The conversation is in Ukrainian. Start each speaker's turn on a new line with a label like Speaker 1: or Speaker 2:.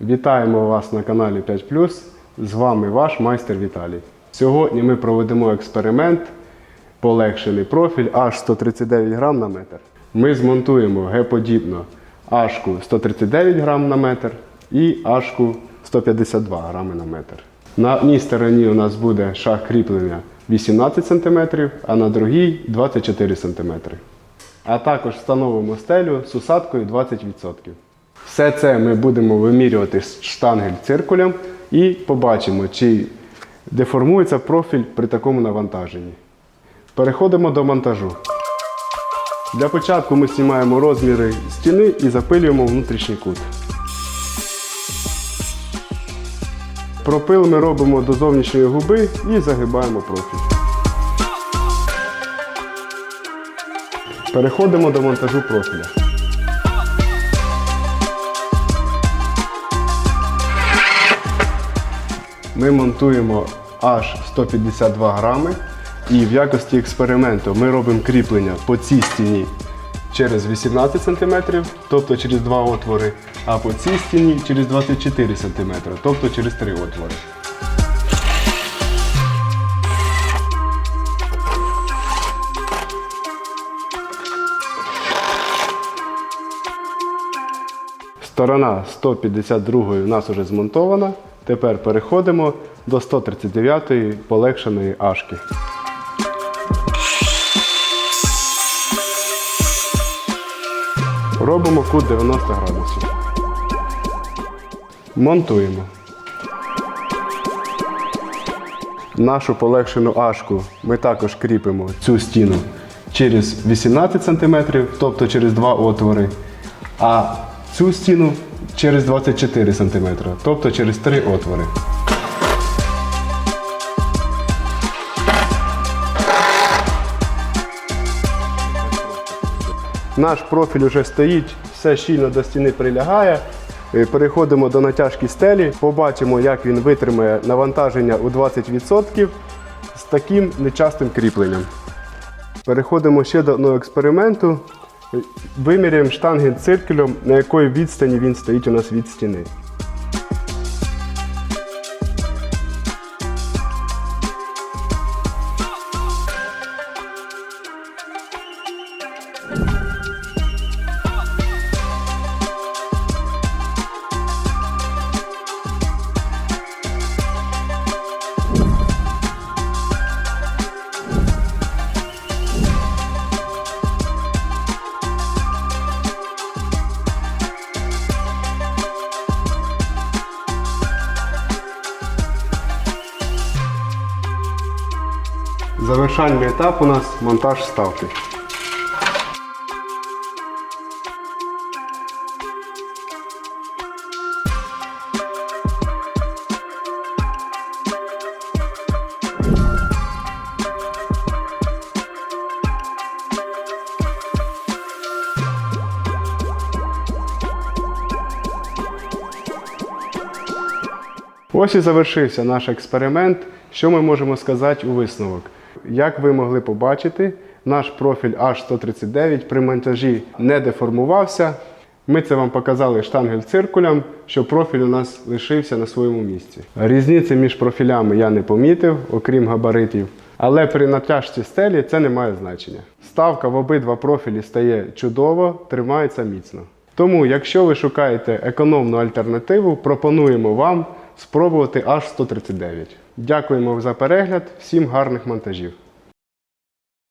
Speaker 1: Вітаємо вас на каналі 5 З вами ваш майстер Віталій. Сьогодні ми проведемо експеримент полегшений профіль аж 139 грам на метр. Ми змонтуємо Г-подібно ашку 139 грам на метр і ашку 152 грами на метр. На одній стороні у нас буде шаг кріплення 18 см, а на другій 24 см. А також встановимо стелю з усадкою 20%. Все це ми будемо вимірювати штангель циркулем і побачимо, чи деформується профіль при такому навантаженні. Переходимо до монтажу. Для початку ми знімаємо розміри стіни і запилюємо внутрішній кут. Пропил ми робимо до зовнішньої губи і загибаємо профіль. Переходимо до монтажу профіля. Ми монтуємо аж 152 грами. І в якості експерименту ми робимо кріплення по цій стіні через 18 см, тобто через два отвори, а по цій стіні через 24 см, тобто через три отвори. Сторона 152 у нас вже змонтована. Тепер переходимо до 139-ї полегшеної ашки. Робимо кут 90 градусів. Монтуємо. Нашу полегшену ашку ми також кріпимо цю стіну через 18 см, тобто через два отвори, а цю стіну через 24 см, тобто через три отвори. Наш профіль вже стоїть, все щільно до стіни прилягає. Е, Переходимо до натяжки стелі, побачимо, як він витримає навантаження у 20% з таким нечастим кріпленням. Переходимо ще до одного експерименту. Виміряємо циркелем, циркулем, на якої відстані він стоїть у нас від стіни. Завершальний етап у нас монтаж ставки. Ось і завершився наш експеримент. Що ми можемо сказати у висновок? Як ви могли побачити, наш профіль H139 при монтажі не деформувався. Ми це вам показали штангель циркулем, що профіль у нас лишився на своєму місці. Різниці між профілями я не помітив, окрім габаритів. Але при натяжці стелі це не має значення. Ставка в обидва профілі стає чудово, тримається міцно. Тому, якщо ви шукаєте економну альтернативу, пропонуємо вам спробувати аж 139. Дякуємо за перегляд, всім гарних монтажів!